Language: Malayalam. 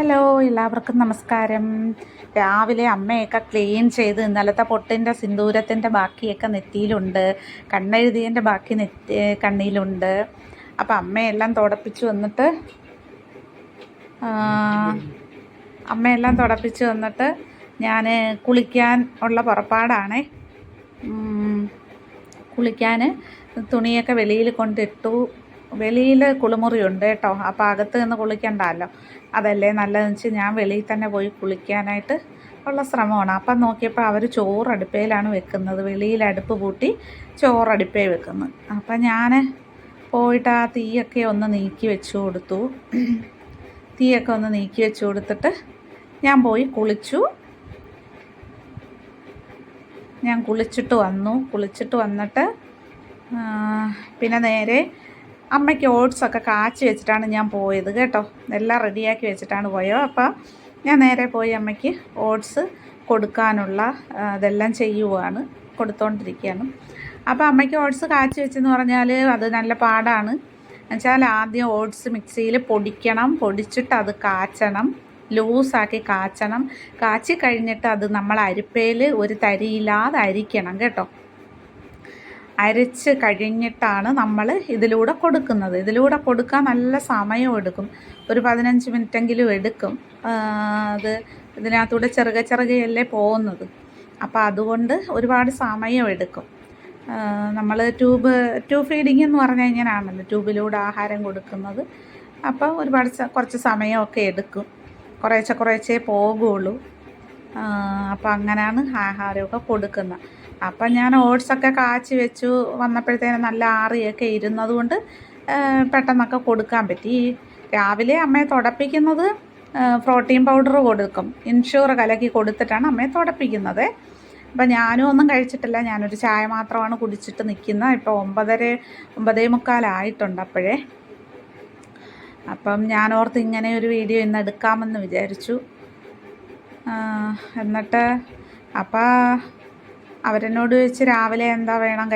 ഹലോ എല്ലാവർക്കും നമസ്കാരം. രാവിലെ അമ്മയൊക്കെ ക്ലീൻ ചെയ്ത് ഇന്നലത്തെ പൊട്ടിന്റെ സിന്ദൂരത്തിന്റെ ബാക്കിയൊക്കെ നെറ്റിയിലുണ്ട്. കണ്ണെഴുതിയതിന്റെ ബാക്കി നെറ്റി കണ്ണിയിലുണ്ട്. അപ്പം അമ്മയെല്ലാം തുടപ്പിച്ച് വന്നിട്ട് അമ്മയെല്ലാം തുടപ്പിച്ച് വന്നിട്ട് ഞാൻ കുളിക്കാൻ ഉള്ള പുറപ്പാടാണേ. കുളിക്കാൻ തുണിയൊക്കെ വെളിയിൽ കൊണ്ടിട്ടു. വെളിയിൽ കുളിമുറിയുണ്ട് കേട്ടോ. അപ്പോൾ അകത്ത് നിന്ന് കുളിക്കണ്ടല്ലോ. അതല്ലേ നല്ലതെന്ന് വെച്ച് ഞാൻ വെളിയിൽ തന്നെ പോയി കുളിക്കാനായിട്ട് ഉള്ള ശ്രമമാണ്. അപ്പം നോക്കിയപ്പോൾ അവർ ചോറ് അടുപ്പയിലാണ് വെക്കുന്നത്. വെളിയിൽ അടുപ്പ് പൂട്ടി ചോറ് അടുപ്പേ വെക്കുന്നത് അപ്പം ഞാൻ പോയിട്ട് ആ തീയൊക്കെ ഒന്ന് നീക്കി വെച്ചു കൊടുത്തു. തീയൊക്കെ ഒന്ന് നീക്കി വെച്ചു കൊടുത്തിട്ട് ഞാൻ പോയി കുളിച്ചു. ഞാൻ കുളിച്ചിട്ട് വന്നു. കുളിച്ചിട്ട് വന്നിട്ട് പിന്നെ നേരെ അമ്മയ്ക്ക് ഓട്സൊക്കെ കാച്ചി വെച്ചിട്ടാണ് ഞാൻ പോയത് കേട്ടോ. എല്ലാം റെഡിയാക്കി വെച്ചിട്ടാണ് പോയത്. അപ്പം ഞാൻ നേരെ പോയി അമ്മയ്ക്ക് ഓട്സ് കൊടുക്കാനുള്ള ഇതെല്ലാം ചെയ്യുവാണ് കൊടുത്തോണ്ടിരിക്കുകയാണ്. അപ്പോൾ അമ്മയ്ക്ക് ഓട്സ് കാച്ചി വെച്ചെന്ന് പറഞ്ഞാൽ അത് നല്ല പാടാണ്. എന്നുവെച്ചാൽ ആദ്യം ഓട്സ് മിക്സിയിൽ പൊടിക്കണം പൊടിച്ചിട്ട് അത് കാച്ചണം ലൂസാക്കി കാച്ചണം. കാച്ചി കഴിഞ്ഞിട്ട് അത് നമ്മൾ അരിപ്പയിൽ ഒരു തരിയില്ലാതെ അരിക്കണം കേട്ടോ. അരച്ച് കഴിഞ്ഞിട്ടാണ് നമ്മൾ ഇതിലൂടെ കൊടുക്കുന്നത്. ഇതിലൂടെ കൊടുക്കാൻ നല്ല സമയം എടുക്കും. ഒരു പതിനഞ്ച് മിനിറ്റെങ്കിലും എടുക്കും. അത് ഇതിനകത്തൂടെ ചെറുക ചെറുകയല്ലേ പോകുന്നത്. അപ്പോൾ അതുകൊണ്ട് ഒരുപാട് സമയം എടുക്കും. നമ്മൾ ട്യൂബ് ട്യൂബ് ഫീഡിങ് എന്ന് പറഞ്ഞാൽ ഇങ്ങനെയാണല്ലോ ട്യൂബിലൂടെ ആഹാരം കൊടുക്കുന്നത്. അപ്പോൾ ഒരുപാട് കുറച്ച് സമയമൊക്കെ എടുക്കും. കുറേശ്ശെ കുറേശ്ശേ പോകുള്ളൂ. അപ്പോൾ അങ്ങനെയാണ് ആഹാരമൊക്കെ കൊടുക്കുന്നത്. അപ്പം ഞാൻ ഓട്സൊക്കെ കാച്ചി വെച്ചു. വന്നപ്പോഴത്തേനും നല്ല ആറിയൊക്കെ ഇരുന്നത് കൊണ്ട് പെട്ടെന്നൊക്കെ കൊടുക്കാൻ പറ്റി. രാവിലെ അമ്മയെ തുടപ്പിക്കുന്നത് പ്രോട്ടീൻ പൗഡർ കൊടുക്കും. ഇൻഷുർ കലക്കി കൊടുത്തിട്ടാണ് അമ്മയെ തുടപ്പിക്കുന്നത്. അപ്പം ഞാനും ഒന്നും കഴിച്ചിട്ടില്ല. ഞാനൊരു ചായ മാത്രമാണ് കുടിച്ചിട്ട് നിൽക്കുന്നത്. ഇപ്പോൾ ഒമ്പതര ഒമ്പതേ മുക്കാലായിട്ടുണ്ട് അപ്പോഴേ. അപ്പം ഞാൻ ഓർത്ത് ഇങ്ങനെ ഒരു വീഡിയോ ഇന്ന് എടുക്കാമെന്ന് വിചാരിച്ചു. എന്നിട്ട് അപ്പം അവരെന്നോട് ചോദിച്ച് രാവിലെ എന്താ വേണം